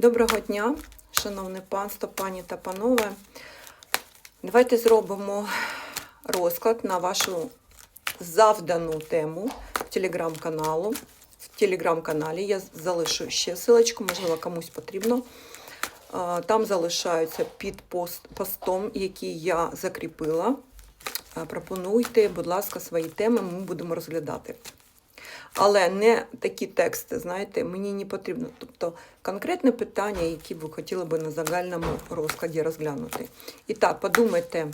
Доброго дня, шановне панство, пані та панове. Давайте зробимо розклад на вашу завдану тему в телеграм-каналу. В телеграм-каналі я залишу ще силочку, можливо, комусь потрібно. Там залишаються під пост, постом, який я закріпила. Пропонуйте, будь ласка, свої теми, ми будемо розглядати. Але не такі тексти, знаєте, мені не потрібно. Тобто конкретне питання, які ви хотіли би на загальному розкладі розглянути. І так, подумайте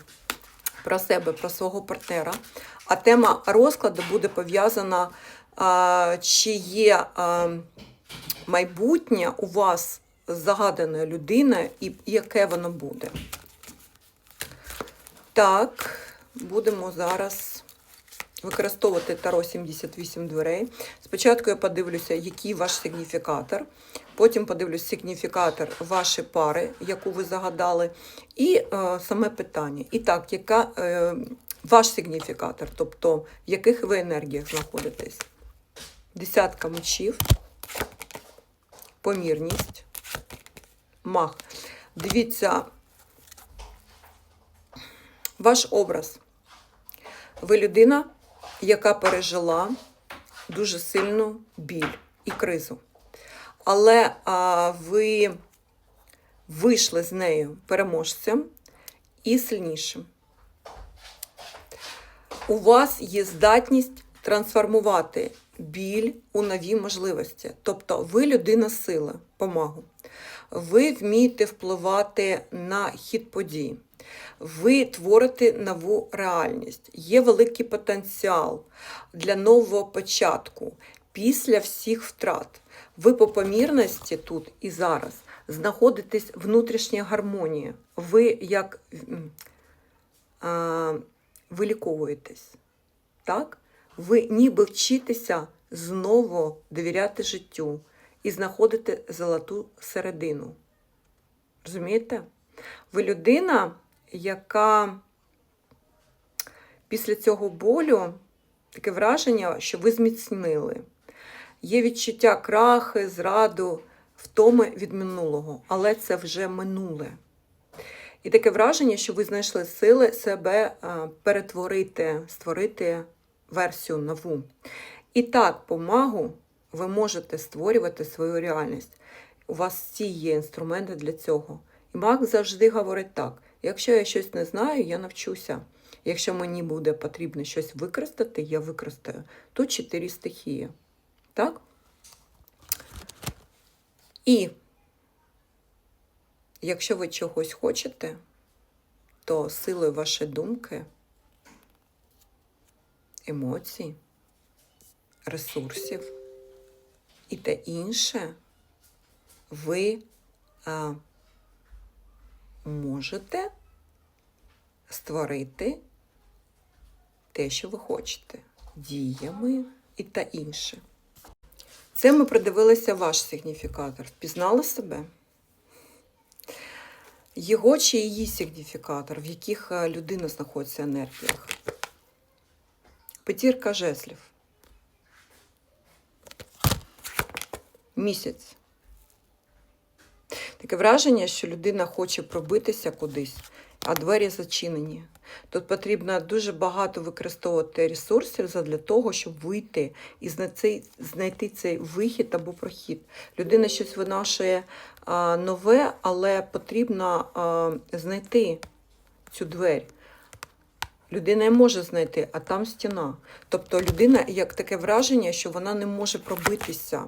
про себе, про свого партнера. А тема розкладу буде пов'язана, чи є майбутнє у вас з загаданою людиною і яке воно буде. Так, будемо зараз використовувати Таро 78 дверей. Спочатку я подивлюся, який ваш сигніфікатор. Потім подивлюсь сигніфікатор вашої пари, яку ви загадали, і е, саме питання. І так, яка е, ваш сигніфікатор, тобто в яких ви енергіях знаходитесь? Десятка мечів, помірність, мах. Дивіться, ваш образ. Ви людина, яка пережила дуже сильну біль і кризу. Але а, ви вийшли з нею переможцем і сильнішим. У вас є здатність трансформувати біль у нові можливості. Тобто ви людина сили, помагу. Ви вмієте впливати на хід подій. Ви творите нову реальність. Є великий потенціал для нового початку після всіх втрат. Ви по помірності тут і зараз знаходитесь в внутрішній гармонії. Ви як а, виліковуєтесь. Так? Ви ніби вчитеся знову довіряти життю і знаходите золоту середину. Розумієте? Ви людина, яка після цього болю таке враження, що ви зміцнили. Є відчуття крахи, зраду, втоми від минулого, але це вже минуле. І таке враження, що ви знайшли сили себе перетворити, створити версію нову. І так, по магу ви можете створювати свою реальність. У вас всі є інструменти для цього. І маг завжди говорить так: якщо я щось не знаю, я навчуся. Якщо мені буде потрібно щось використати, я використаю. Тут чотири стихії. Так? І якщо ви чогось хочете, то силою вашої думки, емоцій, ресурсів і те інше, ви а, можете створити те, що ви хочете, діями і та інше. Це ми придивилися ваш сигніфікатор. Впізнали себе? Його чи її сигніфікатор, в яких е, людина знаходиться енергіях. Петірка жезлів. Місяць. Таке враження, що людина хоче пробитися кудись, а двері зачинені. Тут потрібно дуже багато використовувати ресурсів для того, щоб вийти і знайти, цей вихід або прохід. Людина щось винашує нове, але потрібно знайти цю двері. Людина не може знайти, а там стіна. Тобто людина, як таке враження, що вона не може пробитися.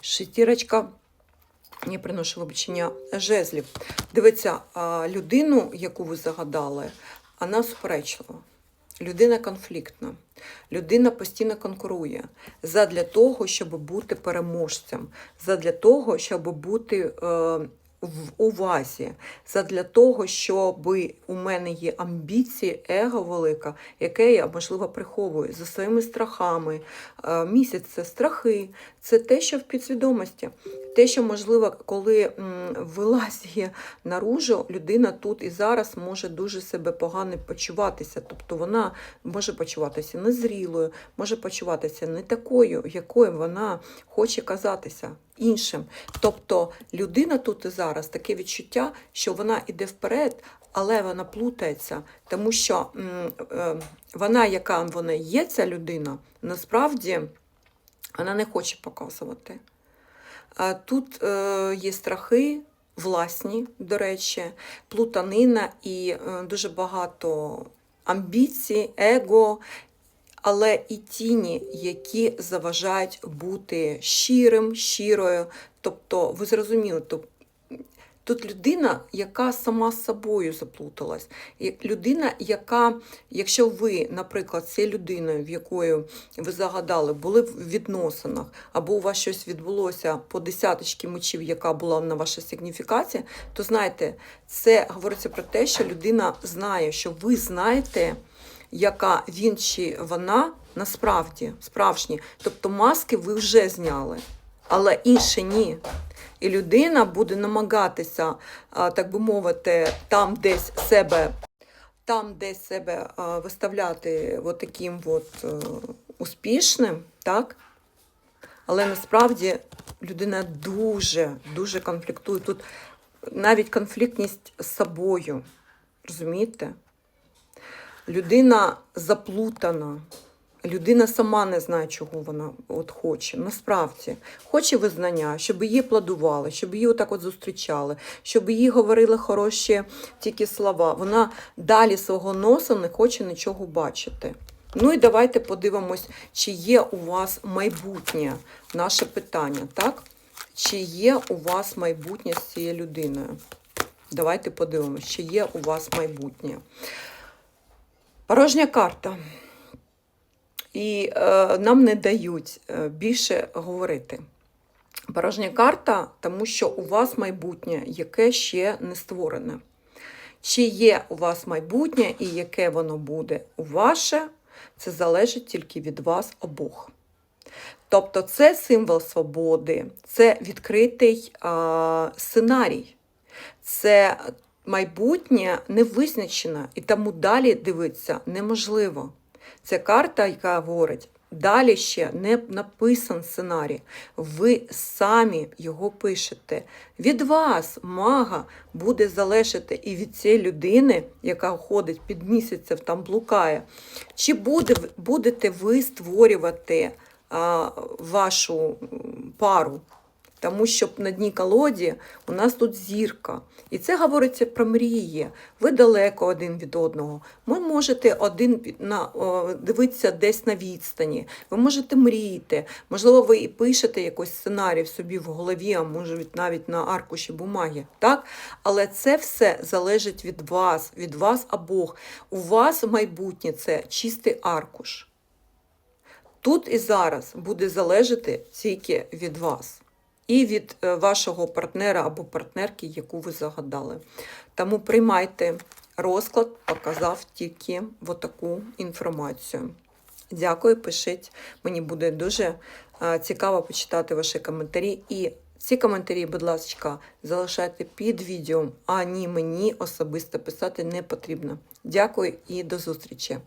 Шестірочка я приношу вибачення жезлів. Дивіться, людину, яку ви загадали, вона суперечлива. Людина конфліктна, людина постійно конкурує задля того, щоб бути переможцем, задля того, щоб бути е, в увазі, задля того, щоб у мене є амбіції, его велика, яке я, можливо, приховую за своїми страхами. Е, місяць це страхи, це те, що в підсвідомості. те, що можливо, коли м, вилазить наружу, людина тут і зараз може дуже себе погано почуватися. Тобто вона може почуватися незрілою, може почуватися не такою, якою вона хоче казатися іншим. Тобто людина тут і зараз таке відчуття, що вона йде вперед, але вона плутається, тому що е, вона, яка вона є, ця людина, насправді вона не хоче показувати. Тут е, є страхи власні, до речі, плутанина і е, дуже багато амбіцій, его, але і тіні, які заважають бути щирим, щирою. Тобто, ви зрозуміли, то Тут людина, яка сама з собою заплуталась. І людина, яка, якщо ви, наприклад, цією людиною, в якою ви загадали, були в відносинах, або у вас щось відбулося по десяточки мечів, яка була на ваша сигніфікація, то знаєте, це говориться про те, що людина знає, що ви знаєте, яка він чи вона насправді справжні. Тобто маски ви вже зняли, але інше ні. І людина буде намагатися, так би мовити, там десь себе, там десь себе виставляти от таким от е, успішним, так? Але насправді людина дуже, дуже конфліктує. Тут навіть конфліктність з собою. Розумієте? Людина заплутана. Людина сама не знає, чого вона от хоче. Насправді хоче визнання, щоб її плодували, щоб її отак от зустрічали, щоб їй говорили хороші тільки слова. Вона далі свого носа не хоче нічого бачити. Ну і давайте подивимось, чи є у вас майбутнє наше питання, так? Чи є у вас майбутнє з цією людиною? Давайте подивимось, чи є у вас майбутнє. Порожня карта. І е, нам не дають е, більше говорити. Порожня карта, тому що у вас майбутнє, яке ще не створене. Чи є у вас майбутнє і яке воно буде ваше, це залежить тільки від вас обох. Тобто це символ свободи, це відкритий а, сценарій, це майбутнє невизначене, і тому далі дивитися неможливо. Це карта, яка говорить, далі ще не написан сценарій. Ви самі його пишете. Від вас, мага, буде залежати і від цієї людини, яка ходить під місяцем, там блукає. Чи буде, будете ви створювати а, вашу пару? Тому що на дні колоді у нас тут зірка. І це говориться про мрії. Ви далеко один від одного. Ви можете один на, дивитися десь на відстані. Ви можете мріяти. Можливо, ви і пишете якийсь сценарій собі в голові, а може навіть на аркуші бумаги. Так? Але це все залежить від вас, від вас обох. У вас майбутнє це чистий аркуш. Тут і зараз буде залежати тільки від вас і від е, вашого партнера або партнерки, яку ви загадали. Тому приймайте розклад, показав тільки таку інформацію. Дякую, пишіть. Мені буде дуже е, цікаво почитати ваші коментарі. І ці коментарі, будь ласка, залишайте під відео, а ні мені особисто писати не потрібно. Дякую і до зустрічі!